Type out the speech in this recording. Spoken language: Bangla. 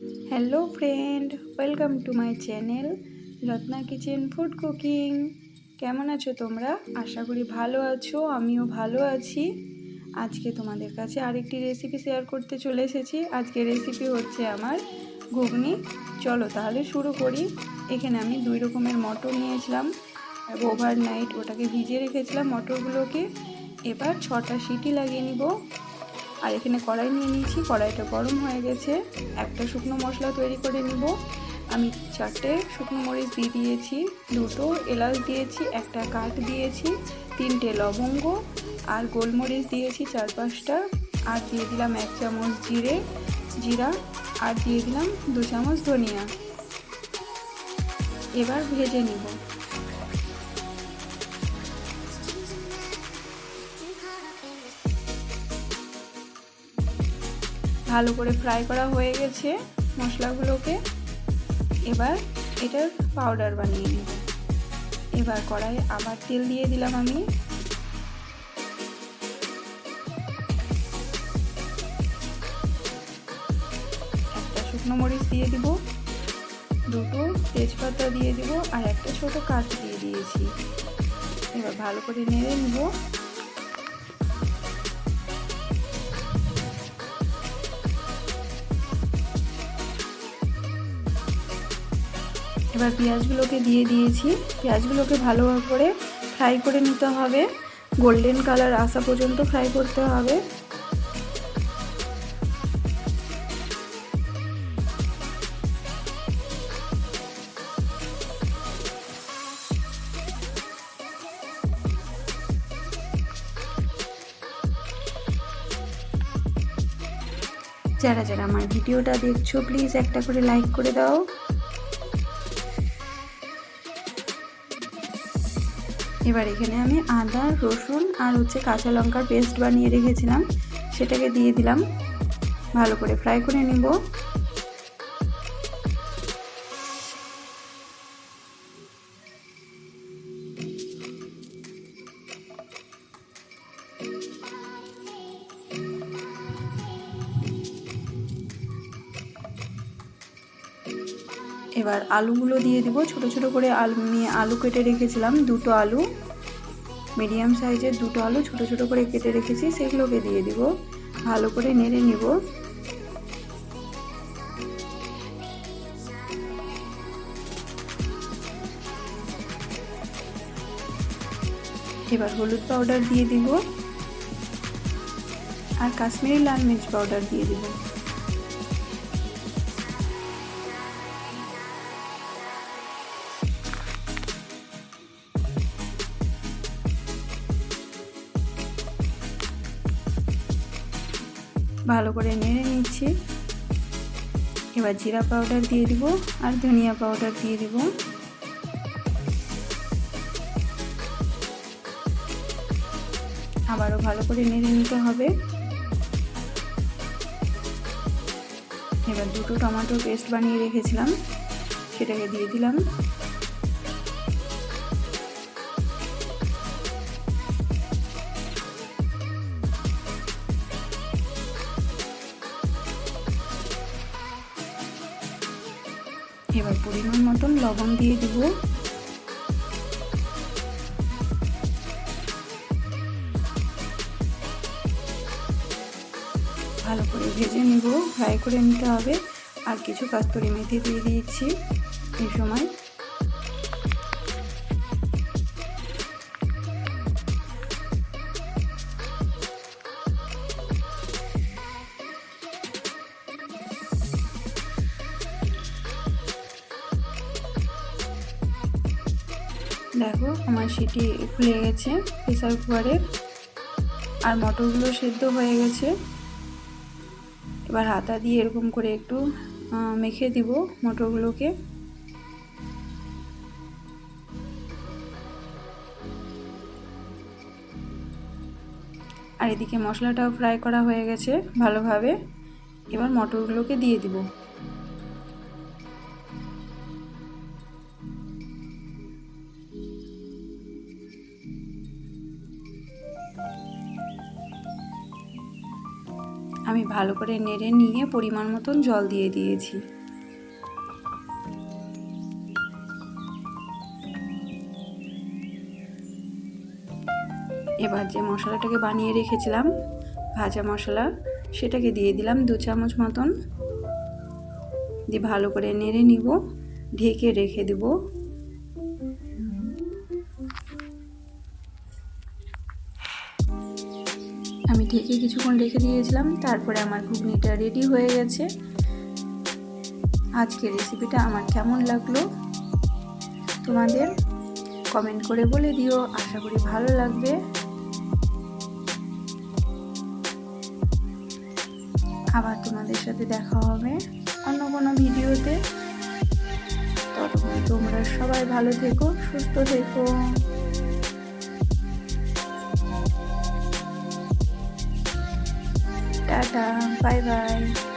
Hello friend welcome to my channel Ratna kitchen food cooking কেমন আছো তোমরা? আশা করি ভালো আছো, আমিও ভালো আছি। আজকে তোমাদের কাছে আরেকটি রেসিপি শেয়ার করতে চলে এসেছি। আজকে রেসিপি হচ্ছে আমার ঘুগনি। চলো তাহলে শুরু করি। এখানে আমি দুই রকমের মটর নিয়েছিলাম। ওভারনাইট ওটাকে ভিজিয়ে রেখেছিলাম মটরগুলোকে। এবার ছটা সিটি লাগিয়ে নিব। আর এখানে কড়াই নিয়ে নিয়েছি, কড়াইটা গরম হয়ে গেছে। একটা শুকনো মশলা তৈরি করে নিব। আমি চারটে শুকনো মরিচ দিয়ে দিয়েছি, দুটো এলাচ দিয়েছি, একটা কাঠ দিয়েছি, তিনটে লবঙ্গ আর গোলমরিচ দিয়েছি চার পাঁচটা। আর দিয়ে দিলাম এক চামচ জিরে, জিরা আর দিয়ে দিলাম দু চামচ ধনিয়া। এবার ভেজে নিব। ভালো করে ফ্রাই করা হয়ে গেছে মশলাগুলোকে। এবার এটার পাউডার বানিয়ে নেব। এবার কড়াইয়ে আবার তেল দিয়ে দিলাম আমি। একটা শুকনো মরিচ দিয়ে দিব। দুটো তেজপাতা দিয়ে দিব আর একটা ছোট কাঠ দিয়ে দিয়েছি। এবার ভালো করে নেড়ে নিব। এবার পেঁয়াজগুলোকে দিয়ে দিয়েছি। পেঁয়াজগুলোকে ভালো করে ফ্রাই করে নিতে হবে। গোল্ডেন কালার আসা পর্যন্ত ফ্রাই করতে হবে। যারা যারা আমার ভিডিওটা দেখছ প্লিজ একটা করে লাইক করে দাও। এবার এখানে আমি আদা, রসুন আর হচ্ছে কাঁচা লঙ্কার পেস্ট বানিয়ে রেখেছিলাম। সেটাকে দিয়ে দিলাম। ভালো করে ফ্রাই করে নিব। এবার আলুগুলো দিয়ে দিব। ছোট ছোট করে আলু নিয়ে আলু কেটে রেখেছিলাম, দুটো আলু। মিডিয়াম সাইজের দুটো আলু ছোট ছোট করে কেটে রেখেছি, সেগুলোকে দিয়ে দিব। ভালো করে নেড়ে নিব। এবার হলুদ পাউডার দিয়ে দিব। আর কাশ্মীরি লাল মির্চ পাউডার দিয়ে দিব। ভালো করে নেড়ে নিচ্ছি। এবার জিরা পাউডার দিয়ে দিব আর ধনিয়া পাউডার দিয়ে দিব। আবারও ভালো করে নেড়ে নিতে হবে। এবার দুটো টমেটো পেস্ট বানিয়ে রেখেছিলাম, সেটাকে দিয়ে দিলাম। এবার পরিমাণ মতন লবণ দিয়ে দিব। ভালো করে ভেজে নিব ফ্রাই করে নিতে হবে। আর কিছু কাস্তরি মেথি দিয়ে দিয়েছি এই সময়। দেখো, আমার সেটি খুলে গেছে, প্রেসার কুকারে। আর মটরগুলো সেদ্ধ হয়ে গেছে। এবার হাতা দিয়ে এরকম করে একটু মেখে দিব মটরগুলোকে। আর এদিকে মশলাটাও ফ্রাই করা হয়ে গেছে ভালোভাবে। এবার মটরগুলোকে দিয়ে দিব। আমি ভালো করে নেড়ে নিয়ে পরিমাণ মতন জল দিয়ে দিয়েছি। এবার যে মশলাটাকে বানিয়ে রেখেছিলাম, ভাজা মশলা, সেটাকে দিয়ে দিলাম দু চামচ মতন। দিয়ে ভালো করে নেড়ে নিব, ঢেকে রেখে দেব। আমি ঢেকে কিছুক্ষণ রেখে দিয়েছিলাম, তারপরে আমার ঘুগনিটা রেডি হয়ে গেছে। আজকের রেসিপিটা আমার কেমন লাগল তোমাদের কমেন্ট করে বলে দিও, আশা করি ভালো লাগবে। আবার তোমাদের সাথে দেখা হবে অন্য কোনো ভিডিওতে। ততক্ষণ তোমরা সবাই ভালো থেকো, সুস্থ থেকো। 拜拜。